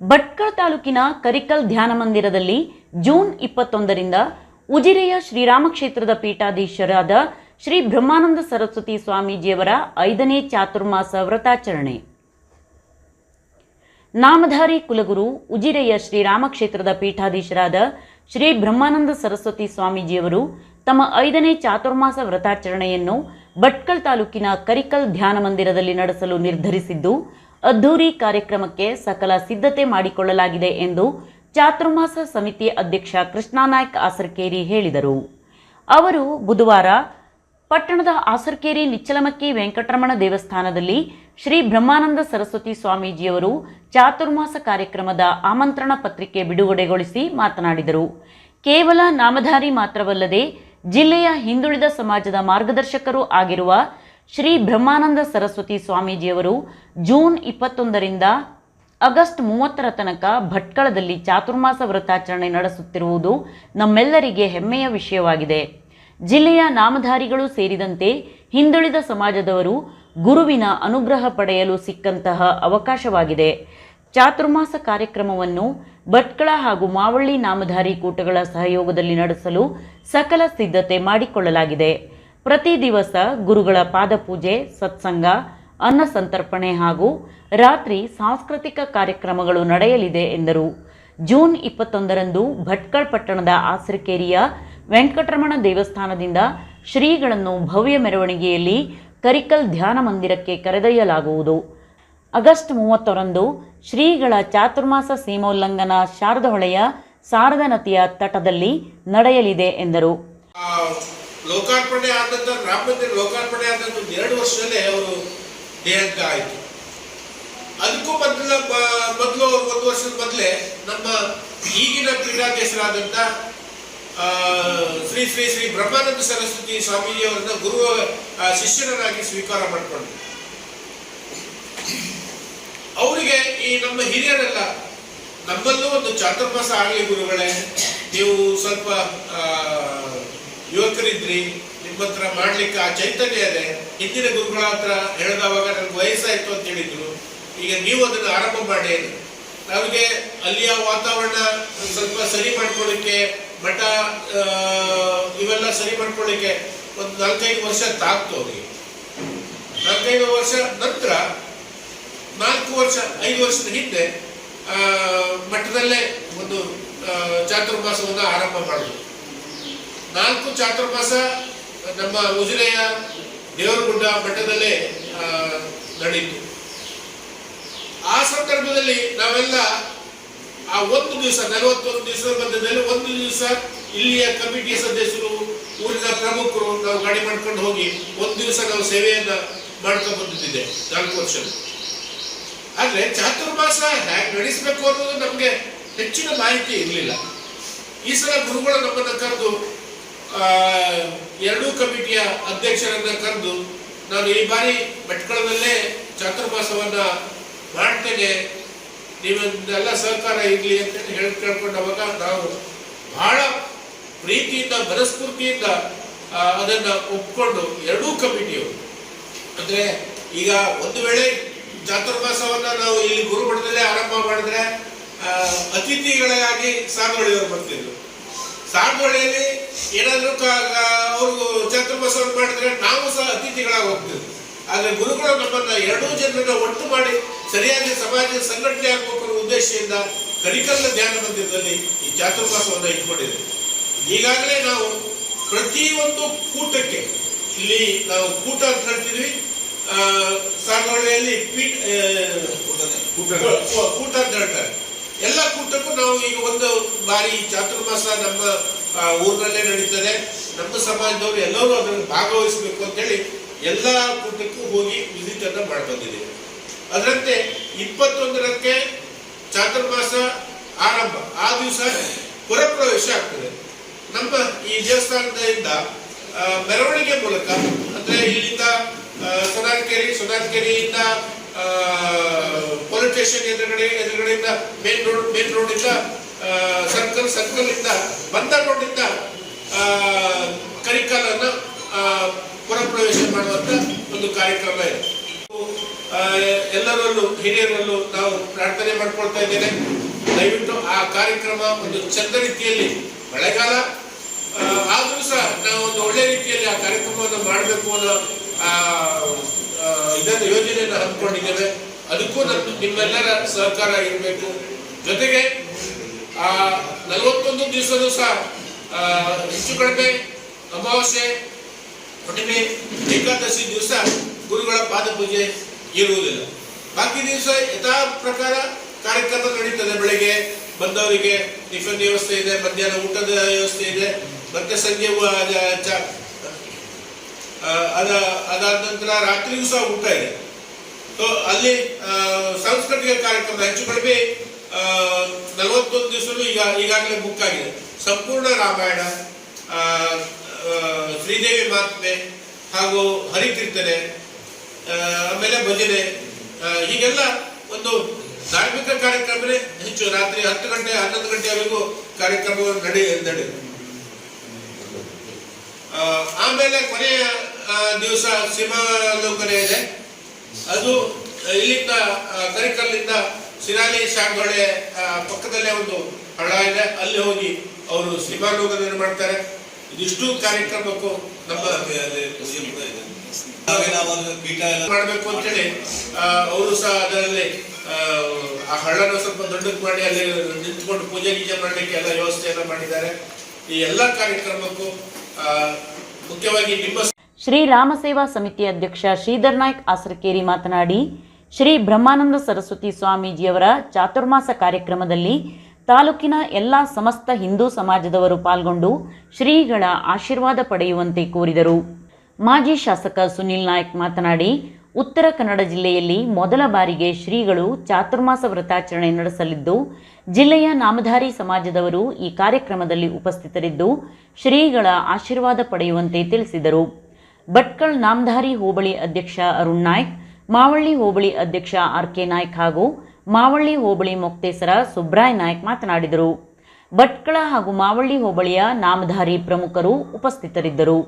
ಭಟ್ಕಳ ತಾಲೂಕಿನ ಕರಿಕಲ್ ಧ್ಯಾನ ಮಂದಿರದಲ್ಲಿ ಜೂನ್ ಇಪ್ಪತ್ತೊಂದರಿಂದ ಉಜಿರೆಯ ಶ್ರೀರಾಮಕ್ಷೇತ್ರದ ಪೀಠಾಧೀಶರಾದ ಶ್ರೀ ಬ್ರಹ್ಮಾನಂದ ಸರಸ್ವತಿ ಸ್ವಾಮೀಜಿಯವರ ಐದನೇ ಚಾತುರ್ಮಾಸ ವ್ರತಾಚರಣೆ. ನಾಮಧಾರಿ ಕುಲಗುರು ಉಜಿರೆಯ ಶ್ರೀರಾಮಕ್ಷೇತ್ರದ ಪೀಠಾಧೀಶರಾದ ಶ್ರೀ ಬ್ರಹ್ಮಾನಂದ ಸರಸ್ವತಿ ಸ್ವಾಮೀಜಿಯವರು ತಮ್ಮ ಐದನೇ ಚಾತುರ್ಮಾಸ ವ್ರತಾಚರಣೆಯನ್ನು ಭಟ್ಕಲ್ ತಾಲೂಕಿನ ಕರಿಕಲ್ ಧ್ಯಾನ ಮಂದಿರದಲ್ಲಿ ನಡೆಸಲು ನಿರ್ಧರಿಸಿದ್ದು ಅದ್ದೂರಿ ಕಾರ್ಯಕ್ರಮಕ್ಕೆ ಸಕಲ ಸಿದ್ಧತೆ ಮಾಡಿಕೊಳ್ಳಲಾಗಿದೆ ಎಂದು ಚಾತುರ್ಮಾಸ ಸಮಿತಿ ಅಧ್ಯಕ್ಷ ಕೃಷ್ಣಾನಾಯ್ಕ ಆಸರ್ಕೇರಿ ಹೇಳಿದರು. ಅವರು ಬುಧವಾರ ಪಟ್ಟಣದ ಆಸರ್ಕೇರಿ ನಿಚ್ಚಲಮಕ್ಕಿ ವೆಂಕಟರಮಣ ದೇವಸ್ಥಾನದಲ್ಲಿ ಶ್ರೀ ಬ್ರಹ್ಮಾನಂದ ಸರಸ್ವತಿ ಸ್ವಾಮೀಜಿಯವರು ಚಾತುರ್ಮಾಸ ಕಾರ್ಯಕ್ರಮದ ಆಮಂತ್ರಣ ಪತ್ರಿಕೆ ಬಿಡುಗಡೆಗೊಳಿಸಿ ಮಾತನಾಡಿದರು. ಕೇವಲ ನಾಮಧಾರಿ ಮಾತ್ರವಲ್ಲದೆ ಜಿಲ್ಲೆಯ ಹಿಂದುಳಿದ ಸಮಾಜದ ಮಾರ್ಗದರ್ಶಕರೂ ಆಗಿರುವ ಶ್ರೀ ಬ್ರಹ್ಮಾನಂದ ಸರಸ್ವತಿ ಸ್ವಾಮೀಜಿಯವರು ಜೂನ್ ಇಪ್ಪತ್ತೊಂದರಿಂದ ಆಗಸ್ಟ್ ಮೂವತ್ತರ ತನಕ ಭಟ್ಕಳದಲ್ಲಿ ಚಾತುರ್ಮಾಸ ವ್ರತಾಚರಣೆ ನಡೆಸುತ್ತಿರುವುದು ನಮ್ಮೆಲ್ಲರಿಗೆ ಹೆಮ್ಮೆಯ ವಿಷಯವಾಗಿದೆ. ಜಿಲ್ಲೆಯ ನಾಮಧಾರಿಗಳು ಸೇರಿದಂತೆ ಹಿಂದುಳಿದ ಸಮಾಜದವರು ಗುರುವಿನ ಅನುಗ್ರಹ ಪಡೆಯಲು ಸಿಕ್ಕಂತಹ ಅವಕಾಶವಾಗಿದೆ. ಚಾತುರ್ಮಾಸ ಕಾರ್ಯಕ್ರಮವನ್ನು ಭಟ್ಕಳ ಹಾಗೂ ಮಾವಳ್ಳಿ ನಾಮಧಾರಿ ಕೂಟಗಳ ಸಹಯೋಗದಲ್ಲಿ ನಡೆಸಲು ಸಕಲ ಸಿದ್ಧತೆ ಮಾಡಿಕೊಳ್ಳಲಾಗಿದೆ. ಪ್ರತಿ ದಿವಸ ಗುರುಗಳ ಪಾದಪೂಜೆ, ಸತ್ಸಂಗ, ಅನ್ನ ಸಂತರ್ಪಣೆ ಹಾಗೂ ರಾತ್ರಿ ಸಾಂಸ್ಕೃತಿಕ ಕಾರ್ಯಕ್ರಮಗಳು ನಡೆಯಲಿದೆ ಎಂದರು. ಜೂನ್ ಇಪ್ಪತ್ತೊಂದರಂದು ಭಟ್ಕಳ್ ಪಟ್ಟಣದ ಆಸರಕೇರಿಯ ವೆಂಕಟರಮಣ ದೇವಸ್ಥಾನದಿಂದ ಶ್ರೀಗಳನ್ನು ಭವ್ಯ ಮೆರವಣಿಗೆಯಲ್ಲಿ ಕರಿಕಲ್ ಧ್ಯಾನ ಮಂದಿರಕ್ಕೆ ಕರೆದೊಯ್ಯಲಾಗುವುದು. ಆಗಸ್ಟ್ ಮೂವತ್ತರಂದು ಶ್ರೀಗಳ ಚಾತುರ್ಮಾಸ ಸೀಮೋಲ್ಲಂಘನ ಶಾರದ ಹೊಳೆಯ ಶಾರದಾ ನದಿಯ ತಟದಲ್ಲಿ ನಡೆಯಲಿದೆ ಎಂದರು. ಲೋಕಾರ್ಪಣೆ ಆದಂಥ ರಾಮ ಮಂದಿರ ಲೋಕಾರ್ಪಣೆ ಒಂದು ಎರಡು ವರ್ಷದಲ್ಲೇ ಅವರು ದೇಹಕ್ಕ ಆಯಿತು. ಅದಕ್ಕೂ ಮೊದಲ ಮೊದಲು ಒಂದು ವರ್ಷದ ಮೊದಲೇ ನಮ್ಮ ಈಗಿನ ಆ, ಶ್ರೀ ಶ್ರೀ ಶ್ರೀ ಬ್ರಹ್ಮಾನಂದ ಸರಸ್ವತಿ ಸ್ವಾಮೀಜಿಯವರನ್ನ ಗುರು ಆ, ಶಿಷ್ಯರನ್ನಾಗಿ ಸ್ವೀಕಾರ ಮಾಡಿಕೊಂಡ್ರು. ಅವರಿಗೆ ಈ ನಮ್ಮ ಹಿರಿಯರೆಲ್ಲ ನಮ್ಮಲ್ಲೂ ಒಂದು ಚಾತುರ್ಮಾಸ ಆಗಲಿ ಗುರುಗಳೇ ನೀವು ಸ್ವಲ್ಪ ಯುವಕರಿದ್ರಿ, ನಿಮ್ಮ ಹತ್ರ ಮಾಡ್ಲಿಕ್ಕೆ ಆ ಚೈತನ್ಯ ಇದೆ ಹಿಂದಿನ ಗುರುಗಳ ಹತ್ರ ಹೇಳಿದವಾಗ ನನಗೆ ವಯಸ್ಸಾಯ್ತು ಅಂತ ಹೇಳಿದ್ರು. ಈಗ ನೀವು ಅದನ್ನು ಆರಂಭ ಮಾಡಿ. ನಮಗೆ ಅಲ್ಲಿಯ ವಾತಾವರಣ ಸ್ವಲ್ಪ ಸರಿ ಮಾಡ್ಕೊಳ್ಳಿಕ್ಕೆ, ಮಠ ಇವೆಲ್ಲ ಸರಿ ಮಾಡ್ಕೊಳ್ಳಿಕ್ಕೆ ಒಂದು ನಾಲ್ಕೈದು ವರ್ಷ ತಾಕ್ತು ಅವರಿಗೆ. ನಾಲ್ಕೈದು ವರ್ಷ ನಂತರ, ನಾಲ್ಕು ವರ್ಷ, ಐದು ವರ್ಷದ ಹಿಂದೆ ಮಠದಲ್ಲೇ ಒಂದು ಚಾತುರ್ಮಾಸವನ್ನು ಆರಂಭ ಮಾಡಿದ್ರು. ನಾಲ್ಕು ಚಾತುರ್ಮಾಸ ನಮ್ಮ ಉಜಿರೆಯ ದೇವರಗುಡ್ಡ ಮಠದಲ್ಲೇ ನಡೆಯಿತು. ಆ ಸಂದರ್ಭದಲ್ಲಿ ನಾವೆಲ್ಲ ಆ ಒಂದು ದಿವಸ, ನಲವತ್ತೊಂದು ದಿವಸದ ಮಧ್ಯದಲ್ಲಿ ಒಂದು ದಿವಸ ಇಲ್ಲಿಯ ಕಮಿಟಿ ಸದಸ್ಯರು, ಊರಿನ ಪ್ರಮುಖರು ನಾವು ಗಾಡಿ ಮಾಡ್ಕೊಂಡು ಹೋಗಿ ಒಂದು ದಿವಸ ನಾವು ಸೇವೆಯನ್ನ ಮಾಡ್ಕೊಂಡು ಬಂದಿದ್ದೆ ನಾಲ್ಕು ವರ್ಷ ಆದ್ರೆ ಚಾತುರ್ಮಾಸ ಹೇಗೆ ನಡೆಸಬೇಕು ಅನ್ನೋದು ನಮಗೆ ಹೆಚ್ಚಿನ ಮಾಹಿತಿ ಇರಲಿಲ್ಲ. ಈ ಸಲ ಗುರುಗಳು ನಮ್ಮನ್ನು ಕರೆದು ಎರಡೂ ಕಮಿಟಿಯ ಅಧ್ಯಕ್ಷರನ್ನ ಕರೆದು ನಾನು ಈ ಬಾರಿ ಭಟ್ಕಳದಲ್ಲೇ ಚಾತುರ್ಮಾಸವನ್ನ ಮಾಡ್ತೇನೆ. ನೀವೆಲ್ಲ ಸಹಕಾರ ಇರಲಿ ಅಂತ ಹೇಳಿ ಕೇಳ್ಕೊಂಡವಾಗ ನಾವು ಬಹಳ ಪ್ರೀತಿಯಿಂದ, ಮನಸ್ಫೂರ್ತಿಯಿಂದ ಅದನ್ನು ಒಪ್ಕೊಂಡು ಎರಡೂ ಕಮಿಟಿಯವರು. ಅಂದ್ರೆ ಈಗ ಒಂದು ವೇಳೆ ಚಾತುರ್ಮಾಸವನ್ನ ನಾವು ಇಲ್ಲಿ ಗುರುಮಠದಲ್ಲೇ ಆರಂಭ ಮಾಡಿದ್ರೆ ಅತಿಥಿಗಳಾಗಿ ಸಾಗುವಳಿಯವರು ಬರ್ತಿದ್ರು. ಸಾಗುವಳಿಯಲ್ಲಿ ಏನಾದ್ರೂ ಅವರು ಚಾತುರ್ಮಾಸವನ್ನು ಮಾಡಿದ್ರೆ ನಾವು ಸಹ ಅತಿಥಿಗಳಾಗಿ ಹೋಗ್ತಿದ್ವಿ ಆದರೆ ಗುರುಗಳು ನಮ್ಮನ್ನ ಎರಡೂ ಜನರನ್ನ ಒಟ್ಟು ಮಾಡಿ ಸರಿಯಾಗಿ ಸಮಾಜ ಸಂಘಟನೆ ಆಗಬೇಕು ಅನ್ನೋ ಉದ್ದೇಶದಿಂದ ಕರಿಕಲ್ಲ ಧ್ಯಾನ ಮಂದಿರದಲ್ಲಿ ಈ ಚಾತುರ್ಮಾಸವನ್ನು ಇಟ್ಕೊಂಡಿದೆ ಈಗಾಗಲೇ ನಾವು ಪ್ರತಿಯೊಂದು ಕೂಟಕ್ಕೆ ಇಲ್ಲಿ ನಾವು ಕೂಟ ಅಂತ ಹೇಳ್ತಿದ್ವಿ. ಆ, ಸಾಗುವಳಿಯಲ್ಲಿ ಪೀಠ ಕೂಟ ಅಂತ ಹೇಳ್ತಾರೆ. ಎಲ್ಲ ಕೂಟಕ್ಕೂ ನಾವು ಈಗ ಒಂದು ಬಾರಿ ಚಾತುರ್ಮಾಸ ನಮ್ಮ ಊರಿನಲ್ಲೇ ನಡೀತದೆ. ನಮ್ಮ ಸಮಾಜದವರು ಎಲ್ಲರೂ ಅದರಲ್ಲಿ ಭಾಗವಹಿಸಬೇಕು ಅಂತೇಳಿ ಎಲ್ಲ ಕೂಟಕ್ಕೂ ಹೋಗಿ ವಿಸಿಟ್ ಅನ್ನ ಮಾಡಿ ಬಂದಿದ್ದೀವಿ ಅದರಂತೆ ಇಪ್ಪತ್ತೊಂದರಕ್ಕೆ ಚಾತುರ್ಮಾಸ ಆರಂಭ. ಆ ದಿವಸ ಪುರಪ್ರವೇಶ ಆಗ್ತದೆ. ನಮ್ಮ ಈ ದೇವಸ್ಥಾನದಿಂದ ಮೆರವಣಿಗೆ ಮೂಲಕ, ಅಂದ್ರೆ ಇಲ್ಲಿಂದ ಸೊನಾರ್ಕೆರೆ ಸೊನಾರ್ಕೆರೆಯಿಂದ ಪೊಲೀಸ್ ಸ್ಟೇಷನ್ ಎದುರುಗಡೆ, ಎದುರುಗಡೆಯಿಂದ ಮೇನ್ ರೋಡ್ ಮೇನ್ ರೋಡ್ ಇಂದ ಸರ್ಕಲ್ ಸರ್ಕಲ್ ಇಂದ ಬಂದ ರೋಡ್ ಇಂದ ಆ, ಕರಿಕಲನ್ನ ಪುರಪ್ರವೇಶ ಮಾಡುವಂತ ಒಂದು ಕಾರ್ಯಕ್ರಮ ಇದೆ. ಎಲ್ಲರಲ್ಲೂ ಹಿರಿಯರಲ್ಲೂ ನಾವು ಪ್ರಾರ್ಥನೆ ಮಾಡ್ಕೊಳ್ತಾ ಇದ್ದೇನೆ. ದಯವಿಟ್ಟು ಆ ಕಾರ್ಯಕ್ರಮ ಒಂದು ಚಂದ ರೀತಿಯಲ್ಲಿ ಮಳೆಗಾಲ ಆದರೂ ಸಹ ನಾವು ಒಂದು ಒಳ್ಳೆ ರೀತಿಯಲ್ಲಿ ಆ ಕಾರ್ಯಕ್ರಮವನ್ನು ಮಾಡಬೇಕು ಅನ್ನೋ ಇದನ್ನು ಯೋಜನೆಯನ್ನು ಹಮ್ಮಿಕೊಂಡಿದ್ದೇವೆ. ಅದಕ್ಕೂ ನಮ್ಮ ನಿಮ್ಮೆಲ್ಲರ ಸಹಕಾರ ಇರಬೇಕು. ಜೊತೆಗೆ ಆ, ನಲವತ್ತೊಂದು ದಿವಸದೂ ಸಹ ಹೆಚ್ಚು ಕಡಿಮೆ ಅಮಾವಾಸ್ಯೆ, ಹುಣ್ಣಿಮೆ, ಏಕಾದಶಿ ದಿವಸ ಗುರುಗಳ ಪಾದಪೂಜೆ ಇರುವುದಿಲ್ಲ. ಬಾಕಿ ದಿವಸ ಯಥಾ ಪ್ರಕಾರ ಕಾರ್ಯಕ್ರಮ ನಡೀತದೆ ಬೆಳಿಗ್ಗೆ. ಬಂದವರಿಗೆ ಟಿಫನ್ ವ್ಯವಸ್ಥೆ ಇದೆ, ಮಧ್ಯಾಹ್ನ ಊಟದ ವ್ಯವಸ್ಥೆ ಇದೆ, ಮತ್ತೆ ಸಂಜೆ ಅದ- ಅದಾದ ನಂತರ ರಾತ್ರಿಯೂ ಸಹ ಊಟ ಇದೆ. ಅಲ್ಲಿ ಸಾಂಸ್ಕೃತಿಕ ಕಾರ್ಯಕ್ರಮ ಹೆಚ್ಚು ಕಡಿಮೆ ನಲವತ್ತೊಂದು ದಿವಸನೂ ಈಗ ಈಗಾಗಲೇ ಬುಕ್ ಆಗಿದೆ. ಸಂಪೂರ್ಣ ರಾಮಾಯಣ ಶ್ರೀದೇವಿ ಮಹಾತ್ಮೆ ಹಾಗೂ ಹರಿಕೀರ್ತನೆ ಆಮೇಲೆ ಭಜನೆ ಹೀಗೆಲ್ಲ ಒಂದು ಧಾರ್ಮಿಕ ಕಾರ್ಯಕ್ರಮನೇ ಹೆಚ್ಚು. ರಾತ್ರಿ ಹತ್ತು ಗಂಟೆ, ಹನ್ನೊಂದು ಗಂಟೆವರೆಗೂ ಕಾರ್ಯಕ್ರಮವನ್ನು ನಡೆ ನಡೆ ಆಮೇಲೆ ಕೊನೆಯ ದಿವಸ ಸಿಂಹಾಲೋಕನೆ ಇದೆ. ಅದು ಇಲ್ಲಿಂದ ಕರಿಕಲ್ಲಿಂದ ಸಿರಾಲಿ ಶಾಖೊಳೆ ಪಕ್ಕದಲ್ಲೇ ಒಂದು ಹಳ್ಳ ಇದೆ. ಅಲ್ಲಿ ಹೋಗಿ ಅವರು ಸಿಂಹಾಲೋಕನ ಮಾಡ್ತಾರೆ. ಇದಿಷ್ಟು ಕಾರ್ಯಕ್ರಮಕ್ಕೂ ನಮ್ಮ ಮಾಡಬೇಕು ಅಂತೇಳಿ ಅವರು ಸಹ ಅದರಲ್ಲಿ ಆ, ಹಳ್ಳನ ಸ್ವಲ್ಪ ದೊಡ್ಡದು ಮಾಡಿ ಅಲ್ಲಿ ನಿಂತ್ಕೊಂಡು ಪೂಜೆ ಗೀಜೆ ಮಾಡಲಿಕ್ಕೆ ಎಲ್ಲ ವ್ಯವಸ್ಥೆಯನ್ನು ಮಾಡಿದ್ದಾರೆ. ಈ ಎಲ್ಲ ಕಾರ್ಯಕ್ರಮಕ್ಕೂ ಮುಖ್ಯವಾಗಿ ನಿಮ್ಮ ಶ್ರೀ ರಾಮ ಸೇವಾ ಸಮಿತಿ ಅಧ್ಯಕ್ಷ ಶ್ರೀಧರ್ ನಾಯ್ಕ್ ಆಸರಕೇರಿ ಮಾತನಾಡಿ ಶ್ರೀ ಬ್ರಹ್ಮಾನಂದ ಸರಸ್ವತಿ ಸ್ವಾಮೀಜಿಯವರ ಚಾತುರ್ಮಾಸ ಕಾರ್ಯಕ್ರಮದಲ್ಲಿ ತಾಲೂಕಿನ ಎಲ್ಲ ಸಮಸ್ತ ಹಿಂದೂ ಸಮಾಜದವರು ಪಾಲ್ಗೊಂಡು ಶ್ರೀಗಳ ಆಶೀರ್ವಾದ ಪಡೆಯುವಂತೆ ಕೋರಿದರು. ಮಾಜಿ ಶಾಸಕ ಸುನಿಲ್ ನಾಯ್ಕ್ ಮಾತನಾಡಿ, ಉತ್ತರ ಕನ್ನಡ ಜಿಲ್ಲೆಯಲ್ಲಿ ಮೊದಲ ಬಾರಿಗೆ ಶ್ರೀಗಳು ಚಾತುರ್ಮಾಸ ವ್ರತಾಚರಣೆ ನಡೆಸಲಿದ್ದು, ಜಿಲ್ಲೆಯ ನಾಮಧಾರಿ ಸಮಾಜದವರು ಈ ಕಾರ್ಯಕ್ರಮದಲ್ಲಿ ಉಪಸ್ಥಿತರಿದ್ದು ಶ್ರೀಗಳ ಆಶೀರ್ವಾದ ಪಡೆಯುವಂತೆ ತಿಳಿಸಿದರು. ಭಟ್ಕಳ್ ನಾಮಧಾರಿ ಹೋಬಳಿ ಅಧ್ಯಕ್ಷ ಅರುಣ್ ನಾಯ್ಕ್ ಮಾವಳ್ಳಿ ಹೋಬಳಿ ಅಧ್ಯಕ್ಷ ಆರ್ ಕೆ ನಾಯ್ಕ್ ಹಾಗೂ ಮಾವಳ್ಳಿ ಹೋಬಳಿ ಮೊಕ್ತೇಸರ ಸುಬ್ರಾಯ್ ನಾಯ್ಕ್ ಮಾತನಾಡಿದರು. ಭಟ್ಕಳ ಹಾಗೂ ಮಾವಳ್ಳಿ ಹೋಬಳಿಯ ನಾಮಧಾರಿ ಪ್ರಮುಖರು ಉಪಸ್ಥಿತರಿದ್ದರು.